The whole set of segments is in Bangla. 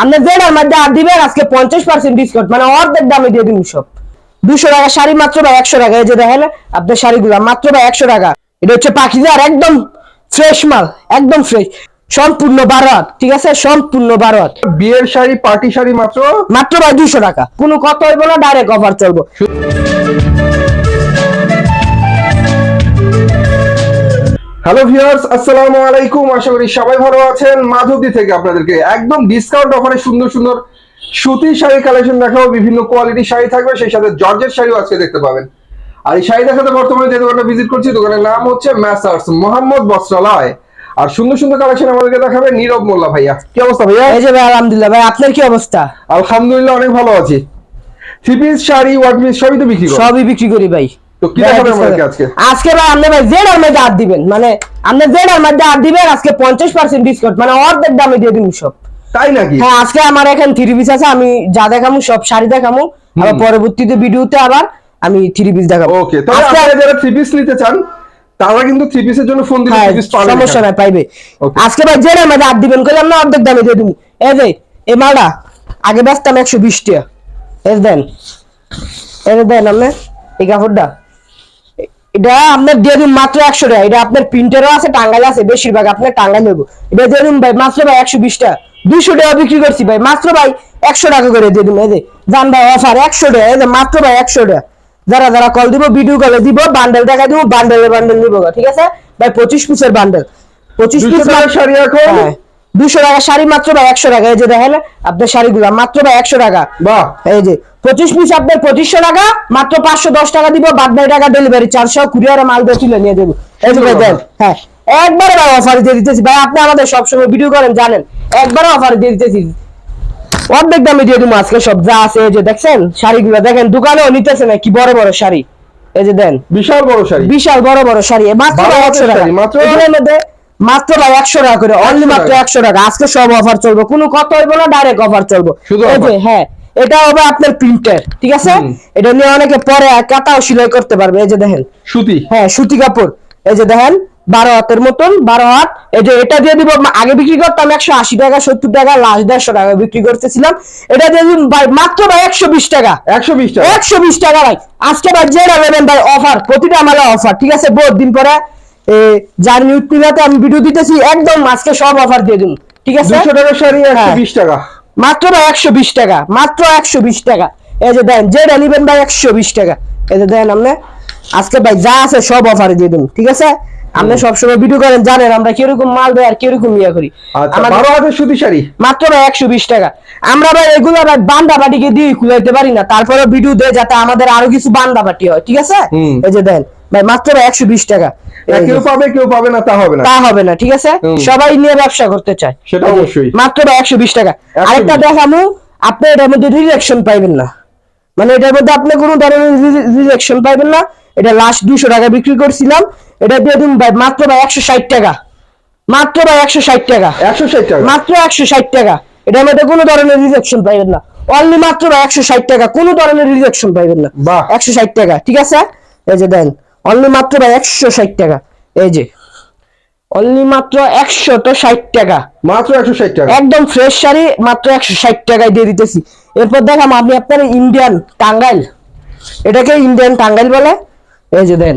আপনি যেটার মধ্যে আর দিবেন আজকে পঞ্চাশ পার্সেন্ট ডিসকাউন্ট মানে অর্ধেক দামে দিয়ে দিন সব। দুশো টাকা শাড়ি মাত্র বা একশো টাকা এই যে দেখেন আপনার শাড়িগুলো মাত্র বা একশো টাকা। এটা হচ্ছে পাখিজার একদম ফ্রেশ মাল একদম ফ্রেশ সম্পূর্ণ বারোয়াত ঠিক আছে? সম্পূর্ণ বারোয়াত। বিয়ের শাড়ি পার্টি শাড়ি মাত্র? মাত্র ভাই দুশো টাকা। কোনো কত হইব না ডাইরেক্ট অফার চলবো। হ্যালো ভিউয়ার্স আসসালামু আলাইকুম আশা করি সবাই ভালো আছেন। মাধবদী থেকে আপনাদেরকে একদম ডিসকাউন্ট অফারে সুন্দর সুন্দর সুতির শাড়ি কালেকশন দেখাবো। বিভিন্ন কোয়ালিটির শাড়ি থাকবে। সেই সাথে জর্জের শাড়িও আজকে দেখতে পাবেন। আর এই শাড়ি দেখাতে বর্তমানে যে দোকানটা ভিজিট করছি দোকানের নাম হচ্ছে ম্যাসার্স মোহাম্মদ বস্ত্রালয়। আর সুন্দর সুন্দর কালেকশন আমাদেরকে দেখাবে নীরব মোল্লা ভাইয়া। কি অবস্থা ভাইয়া? এই যে ভাই আলহামদুলিল্লাহ। ভাই আপনার কি অবস্থা? আলহামদুলিল্লাহ অনেক ভালো আছি। Three piece sari one piece সবই তো বিক্রি করো। সবই বিক্রি করি ভাই। তো কি আজকে আজকে? ভাই আপনি ভাই জেডার মধ্যে হাত দিবেন মানে আপনি জেডার মধ্যে হাত দিবেন আজকে ডিসকাউন্ট মানে অর্ধেক দামে দিয়ে দিন সব। তাই নাকি? হ্যাঁ আজকে আমার এখন থ্রি পিস আছে আমি যা দেখামু সব শাড়ি দেখামু। আবার পরবর্তীতে ভিডিওতে আবার আমি থ্রি পিস দেখাবো। ওকে তাহলে আপনারা যারা থ্রি পিস নিতে চান তারা কিন্তু থ্রি পিসের জন্য ফোন দিলে হ্যাঁ থ্রি পিস পাবেন সমস্যা নাই পাইবে। আজকে ভাই জেডার মধ্যে হাত দিবেন কইলাম না অর্ধেক দামে দিয়ে দিবি এই যে এই মালটা আগে বেচতাম একশো বিশ টাকা। এই দেন যে দেন আপনি এই কাপড়টা। এটা আপনার দিয়ে দিন মাত্র একশো টাকা। এটা আপনার প্রিন্টারও আছে টাঙ্গাইল আছে বেশিরভাগ আপনার টাঙ্গাইল নেব। এটা দিয়ে দিন ভাই মাত্র ভাই একশো বিশ টাকা। দুইশো টাকা বিক্রি করছি ভাই মাত্র ভাই একশো টাকা করে দিয়ে দিন। এই যে জান ভাই অফার একশো টাকা মাত্র ভাই একশো টাকা। যারা যারা কল দিব ভিডিও কলে দিব বান্ডেল দেখা দিব বান্ডেলের বান্ডেল নিবো ঠিক আছে? ভাই পঁচিশ পিসের বান্ডেল পঁচিশ 200 পিস শাড়ি এখন? দুশো টাকা শাড়ি মাত্র ভাই একশো টাকা? এই যে দেখেন আপনার শাড়িগুলো মাত্র ভাই একশো টাকা। বাহ। এই যে পঁচিশ পিস আপনার পঁচিশশো টাকা মাত্র পাঁচশো দশ টাকা দিব বাদ বাকি টাকা ডেলিভারি চারশো কুরিয়ারে মাল তুলে নিয়ে দেবো এই যে দেন হ্যাঁ একবারে ভাই অফার দিয়ে দিতেছি। ভাই আপনি আমাদের সবসময় ভিডিও করেন জানেন একবারে অফার দিয়ে দিতেছি। অর্ধেক দামে দিয়ে দিব আজকে সব যা আছে এই যে দেখছেন শাড়িগুলো দেখেন দোকানেও নিতেছে না কি বড় বড় শাড়ি। এই যে দেন বিশাল বড় শাড়ি। বিশাল বড় বড় শাড়ি মাত্র একশো টাকা। মাত্র? মধ্যে মাত্র ভাই একশো টাকা করে অনলি মাত্র একশো টাকা। আজকে সব অফার চলবে। কোনো কত হইব না ডাইরেক্ট অফার চলবে। যে? হ্যাঁ এটা হবে আপনার প্রিন্টার ঠিক আছে? এটা নিয়ে অনেকে পরে সেলাই করতে পারবে এই যে দেখেন। সুতি? হ্যাঁ সুতি কাপড়। এই যে দেখেন বারো হাতের মতন বারো হাত। এই যে এটা দিয়ে দিব আগে বিক্রি করতাম একশো আশি টাকা সত্তর টাকা লাস্ট দেড়শো টাকা বিক্রি করতেছিলাম। এটা দিয়ে দিন ভাই মাত্র ভাই একশো বিশ টাকা। একশো বিশ টাকা? একশো বিশ টাকা ভাই। আজকে ভাই যেটা নেবেন ভাই অফার প্রতিটা আমালে অফার ঠিক আছে? বহুত দিন পরে জার্নি উত্তীর্ণতে আমি ভিডিও দিতেছি একদম আজকে সব অফার দিয়ে দিন ঠিক আছে? দুশো টাকার শাড়ি একশো হ্যাঁ। বিশ টাকা। মাত্র ভাই একশো বিশ টাকা মাত্র একশো বিশ টাকা। এই যে দেন যেটা নিবেন ভাই একশো বিশ টাকা। এই যে দেন আপনি আজকে ভাই যা আছে সব অফারে দিয়ে দিন ঠিক আছে? আপনি সবসময় ভিডিও করেন জানেন আমরা কীরকম মাল দেয় আর কীরকম ইয়া করি। আচ্ছা বারো হাতের সুতি শাড়ি। মাত্র ভাই একশো বিশ টাকা। আমরা ভাই এগুলো ভাই বান্দা বাটিকে দিয়ে খুলাইতে পারি না তারপরে ভিডিও দেয় যাতে আমাদের আরও কিছু বান্দা বাটি হয় ঠিক আছে? এই যে দেন ভাই মাত্র ভাই একশো বিশ টাকা। না, এই যে। কেউ পাবে কেউ পাবে না তা হবে না। তা হবে না ঠিক আছে? সবাই নিয়ে ব্যবসা করতে চায়। সেটা অবশ্যই। মাত্র ভাই একশো বিশ টাকা। আরেকটা দেখামু আপনি এটার মধ্যে রিজেকশন পাইবেন না। মানে এটার মধ্যে আপনি কোনো ধরনের রিজেকশন পাইবেন না। এটা লাস্ট দুশো টাকা বিক্রি করছিলাম। এটা দিয়ে দিন ভাই মাত্র ভাই একশো ষাট টাকা। মাত্র ভাই একশো ষাট টাকা। একশো ষাট টাকা। মাত্র একশো ষাট টাকা। এটার মধ্যে কোনো ধরনের রিজেকশন পাইবেন না। অনলি মাত্র একশো ষাট টাকা। কোনো ধরনের রিজেকশন পাইবেন না। একশো ষাট টাকা ঠিক আছে? এই যে দেন। অনলি মাত্র একশো ষাট টাকা। এই যে। অনলি মাত্র একশো তো ষাট টাকা। মাত্র একশো ষাট টাকা। একদম ফ্রেশ শাড়ি মাত্র একশো ষাট টাকায় দিয়ে দিতেছি। এরপর দেখাম আপনি আপনার ইন্ডিয়ান টাঙ্গাইল। এটাকে ইন্ডিয়ান টাঙ্গাইল বলে। এই যে দেন।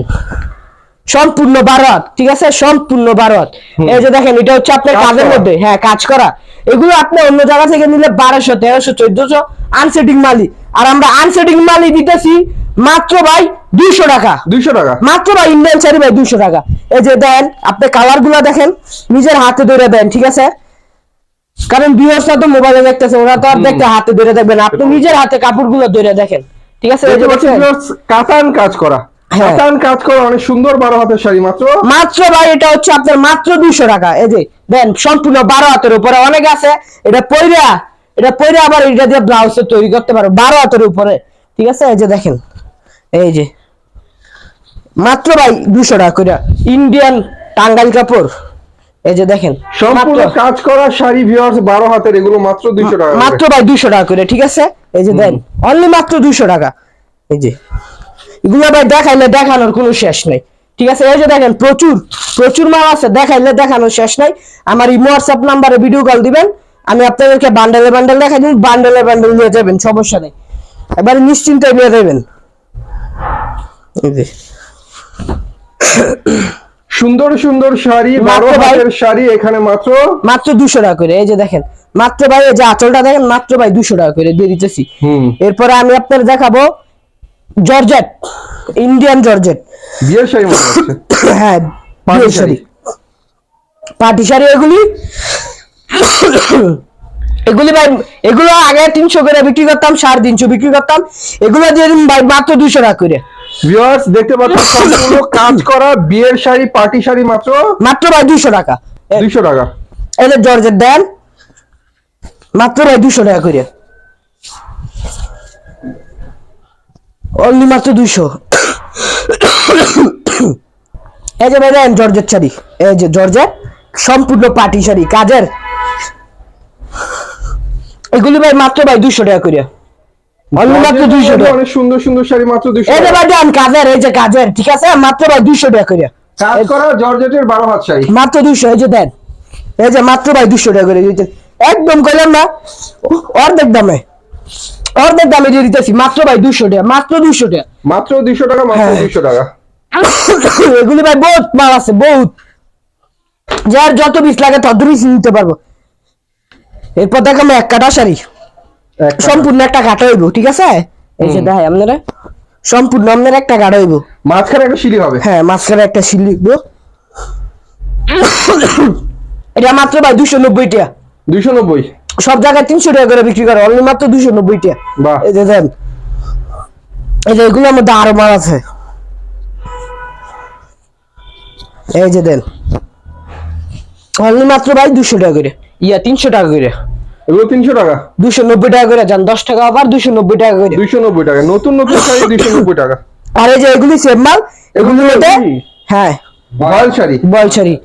সম্পূর্ণ ভারত ঠিক আছে? সম্পূর্ণ ভারত। এই যে দেখেন এটা হচ্ছে আপনার কাজের মধ্যে। হ্যাঁ কাজ করা। এগুলো আপনি অন্য জায়গা থেকে নিলে বারোশো তেরোশো চোদ্দশো আনসেটিং মালি আর আমরা আনসেটিং মালি দিতেছি মাত্র ভাই দুইশো টাকা। দুইশো টাকা। মাত্র ভাই ইন্ডিয়ান শাড়ি ভাই দুইশো টাকা। এই যে দেন আপনি কালারগুলা দেখেন নিজের হাতে ধরে দেন ঠিক আছে? কারণ বিহসরা তো মোবাইলে দেখতেছে ওরা তো আর দেখতে হাতে ধরে দেখবেন আপনি নিজের হাতে কাপড়গুলো ধরে দেখেন ঠিক আছে? এই যে কাতান কাজ করা। হ্যাঁ। কাতান কাজ করা অনেক সুন্দর বারো হাতের শাড়ি মাত্র? মাত্র ভাই এটা হচ্ছে আপনার মাত্র দুইশো টাকা। এই যে দেন সম্পূর্ণ বারো হাতের উপরে অনেক আছে। এটা পয়রা এটা পয়রা আবার এটা দিয়ে ব্লাউজ তৈরি করতে পারো বারো হাতের উপরে। ঠিক আছে? এই যে দেখেন। এই যে। মাত্র ভাই দুশো টাকা করে ইন্ডিয়ান টাঙ্গাইল কাপড়। এই যে দেখেন সম্পূর্ণ কাজ করা শাড়ি ভিউয়ার্স বারো হাতের এগুলো মাত্র দুইশো টাকা মাত্র ভাই দুশো টাকা করে ঠিক আছে? এই যে দেন অনলি মাত্র দুশো টাকা। এই যে। এগুলো ভাই দেখাইলে দেখানোর কোনো শেষ নাই। ঠিক আছে? এই যে দেখেন প্রচুর প্রচুর মাল আছে দেখাইলে দেখানোর শেষ নাই। আমার এই হোয়াটসঅ্যাপ নাম্বারে ভিডিও কল দিবেন আমি আপনাদেরকে বান্ডেলে বান্ডেল দেখাই দিন বান্ডেলে বান্ডেল নিয়ে যাবেন সমস্যা নেই। এবারে নিশ্চিন্তে নিয়ে যাবেন। সুন্দর সুন্দর শাড়ি বারো হাতের শাড়ি এখানে মাত্র? মাত্র দুশো টাকা করে এই যে দেখেন। মাত্র ভাই এই যে আঁচলটা দেখেন মাত্র ভাই দুশো টাকা করে দিয়ে দিতেছি। এরপরে আমি আপনার দেখাবো জর্জেট ইন্ডিয়ান জর্জেট। বিয়ের শাড়ি হ্যাঁ বিয়ের শাড়ি। শাড়ি। পাটি শাড়ি এগুলি। এগুলি ভাই এগুলো আগে তিনশো করে বিক্রি করতাম সাড়ে তিনশো বিক্রি করতাম। এগুলো দিয়ে ভাই মাত্র দুশো টাকা করে। ভিউয়ার্স দেখতে পাচ্ছেন সম্পূর্ণ কাজ করা বিয়ের শাড়ি পার্টি শাড়ি মাত্র মাত্র ভাই দুশো টাকা। এ- দুইশো টাকা। এই যে জর্জেট দেন মাত্র ভাই দুশো টাকা করে অনলি মাত্র দুশো এই যে ভাই দেন জর্জেট শাড়ি এই যে জর্জেট সম্পূর্ণ পাটি শাড়ি কাজের। এগুলি ভাই মাত্র ভাই দুশো টাকা করে মাত্র দুইশো টাকা। অনেক সুন্দর সুন্দর শাড়ি মাত্র দুইশো এই যে ভাই কাজের এই যে কাজের ঠিক আছে? মাত্র ভাই দুশো টাকা করে। কাজ করা জর্জেটের বারো হাত শাড়ি। মাত্র দুশো এই যে দেন। এই যে মাত্র ভাই দুশো টাকা করে একদম কইলাম না অর্ধেক দামে। অর্ধেক দামে দিয়ে দিতেছি মাত্র ভাই দুশো টাকা মাত্র দুশো টাকা। মাত্র দুইশো টাকা মাত্র হ্যাঁ। দুইশো টাকা। এগুলি ভাই বহুত মাল আছে বহুত। যার যত পিস লাগে তত পিস নিতে পারব। এরপর দেখাম এক কাটা শাড়ি। টাকা। সম্পূর্ণ একটা কাটা হইব ঠিক আছে? এই যে দেখাই আপনারা। সম্পূর্ণ আপনার একটা কাটা হইব। মাঝখানে একটা সিঁড়ি হবে। হ্যাঁ মাঝখানে একটা শিল লিখব এটা মাত্র ভাই দুশো নব্বই টাকা দুইশো নব্বই। সব জায়গায় তিনশো টাকা করে বিক্রি করে অনলি মাত্র দুশো নব্বই টাকা বাহ। এই যে দেন। এই যে এগুলোর মধ্যে আরও মাল আছে। এই যে দেন। অনলি মাত্র ভাই দুশো টাকা করে। ইয়া তিনশো টাকা করে। এগুলো তিনশো টাকা। দুশো নব্বই টাকা করে যান দশ টাকা আবার দুশো নব্বই টাকা করে। দুইশো নব্বই টাকা নতুন নতুন শাড়ি দুইশো নব্বই টাকা। আর এই যে এগুলি সেম মাল মধ্যে হ্যাঁ। শাড়ি। বল সরি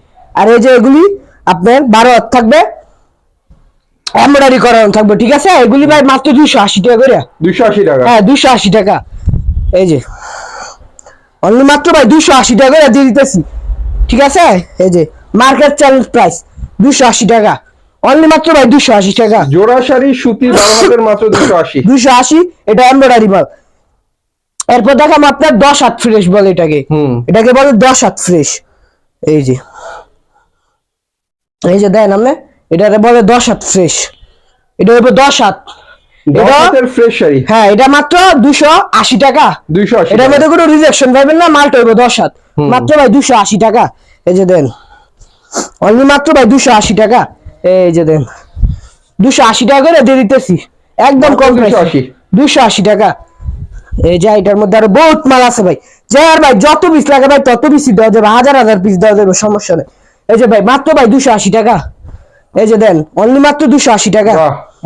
আর এই যে এগুলি আপনার বারো হাত থাকবে। এমব্রয়ডারি করানো থাকবে ঠিক আছে? এগুলি ভাই মাত্র দুশো আশি টাকা করে। দুইশো আশি টাকা। হ্যাঁ দুশো আশি টাকা। এই যে। অনলি মাত্র ভাই দুশো আশি টাকা করে দিয়ে দিতেছি। ঠিক আছে? এই যে মার্কেট চ্যালেঞ্জ প্রাইস দুশো আশি টাকা। অনলি মাত্র ভাই দুশো আশি টাকা। জোড়া শাড়ি সুতি বারো মাত্র দুশো আশি। দুশো আশি এটা এমব্রয়ডারি মাল। এরপর দেখাম আপনার দশ হাত ফ্রেশ বলে এটাকে। হুম। এটাকে বলে দশ হাত ফ্রেশ এই যে। এই যে দেন আপনি এটাকে বলে দশ হাত ফ্রেশ এটা হইব দশ হাত। দশ হ্যাঁ এটা মাত্র দুশো আশি টাকা। এটার টাকা। মধ্যে কোনো রিজেকশন পাবেন না মালটা হইব দশ হাত। মাত্র ভাই দুশো আশি টাকা। এই যে দেন। অনলি মাত্র ভাই দুশো আশি টাকা। এই যে দেন। দুশো আশি টাকা করে দিয়ে দিতেছি। একদম কম দুশো আশি। টাকা। এই যে এটার মধ্যে আরও বহুত মাল আছে ভাই। যে আর ভাই যত পিস লাগে ভাই তত পিস দেওয়া যাবে। হাজার হাজার পিস দেওয়া যাবে সমস্যা নেই। এই যে ভাই মাত্র ভাই দুশো আশি টাকা। এই যে দেন অনলি মাত্র দুশো আশি টাকা।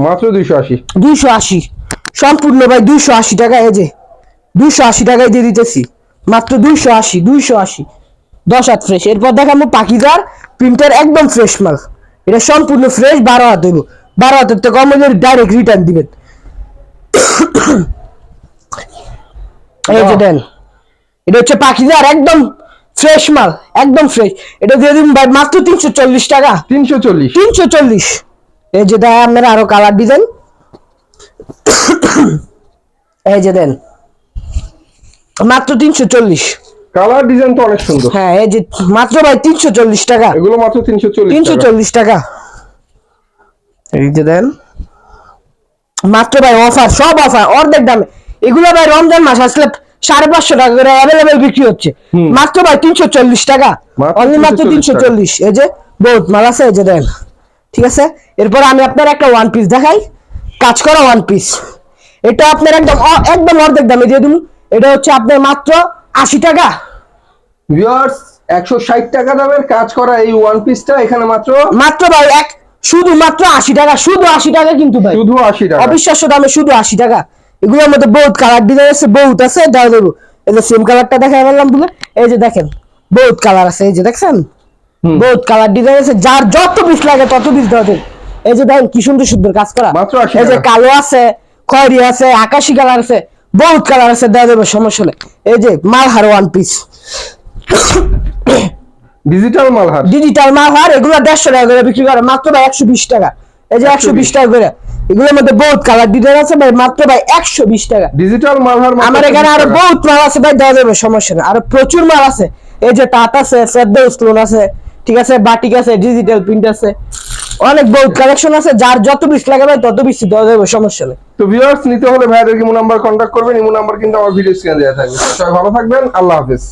মাত্র দুইশো আশি। দুইশো আশি। সম্পূর্ণ ভাই দুইশো আশি টাকা এই যে। দুইশো আশি টাকায় দিয়ে দিতেছি। মাত্র দুইশো আশি দুইশো আশি। দশ হাত ফ্রেশ এরপর দেখাবো পাখিদার প্রিন্টার একদম ফ্রেশ মাল। এটা সম্পূর্ণ ফ্রেশ বারো হাত দেবো বারো হাতের তো কম ডাইরেক্ট রিটার্ন দিবেন। এই যে দেন এটা হচ্ছে পাখিদার একদম ফ্রেশ মাল একদম ফ্রেশ এটা দিয়ে দিন ভাই মাত্র তিনশো চল্লিশ টাকা। তিনশো চল্লিশ। তিনশো চল্লিশ। এই যে দেয় আপনারা আরও কালার ডিজাইন এই যে দেন মাত্র তিনশো চল্লিশ। কালার ডিজাইন তো অনেক সুন্দর। হ্যাঁ এই যে মাত্র ভাই তিনশো চল্লিশ টাকা। এগুলো মাত্র তিনশো চল্লিশ তিনশো টাকা। এই যে দেন। মাত্র ভাই অফার সব অফার অর্ধেক দামে। এগুলো ভাই রমজান মাস আসলে সাড়ে পাঁচশো টাকা করে অ্যাভেলেবেল বিক্রি হচ্ছে। মাত্র ভাই তিনশো চল্লিশ টাকা। অনলি মাত্র তিনশো চল্লিশ এই যে বহুত মাল আছে এই যে দেন। ঠিক আছে? এরপর আমি আপনার একটা ওয়ান পিস দেখাই। কাজ করা ওয়ান পিস এটা আপনার একদম একদম অর্ধেক দামে দিয়ে দিন এটা হচ্ছে আপনার মাত্র আশি টাকা। ভিউয়ার্স একশো ষাট টাকা দামের কাজ করা এই ওয়ান পিসটা এখানে মাত্র মাত্র ভাই এক শুধু মাত্র আশি টাকা শুধু আশি টাকা কিন্তু ভাই। শুধু আশি টাকা। অবিশ্বাস্য দামে শুধু আশি টাকা। এগুলোর মধ্যে বহুত কালার ডিজাইন আছে বহুত আছে দাও দেবো এই যে সেম কালারটা দেখাই বললাম বলে এই যে দেখেন বহুত কালার আছে এই যে দেখছেন? বহুত কালার ডিজাইন আছে যার যত পিস লাগে তত পিস দেওয়া দেবে এই যে দেখেন কি সুন্দর সুন্দর কাজ করা। মাত্র 80 এই যে কালো আছে খয়রি আছে আকাশি কালার আছে বহুত কালার আছে দেওয়া দেবে সমস্যা নেই। এই যে Malhar one piece digital Malhar digital Malhar এগুলো দেড়শো টাকা করে বিক্রি করে মাত্র একশো বিশ টাকা। এই যে একশো বিশ টাকা করে এগুলোর মধ্যে বহুত কালার ডিজাইন আছে ভাই মাত্র ভাই একশো বিশ টাকা। ডিজিটাল মালহার আমার এখানে আরও বহুত মাল আছে ভাই দেওয়া যাবে সমস্যা নেই। আরও প্রচুর মাল আছে। এই যে তাঁত আছে লোন আছে ঠিক আছে বাটিক আছে ডিজিটাল প্রিন্ট আছে। অনেক বহুত কালেকশন আছে যার যত পিস লাগে ভাই তত পিস দেওয়া যাবে সমস্যা নেই। তো ভিউয়ার্স নিতে হলে ভাইয়াদের ইমো নাম্বার কন্ট্যাক্ট করবেন ইমো নাম্বার কিন্তু আমার ভিডিও স্ক্রিনে দেওয়া থাকবে। সবাই ভালো থাকবেন আল্লাহ হাফেজ।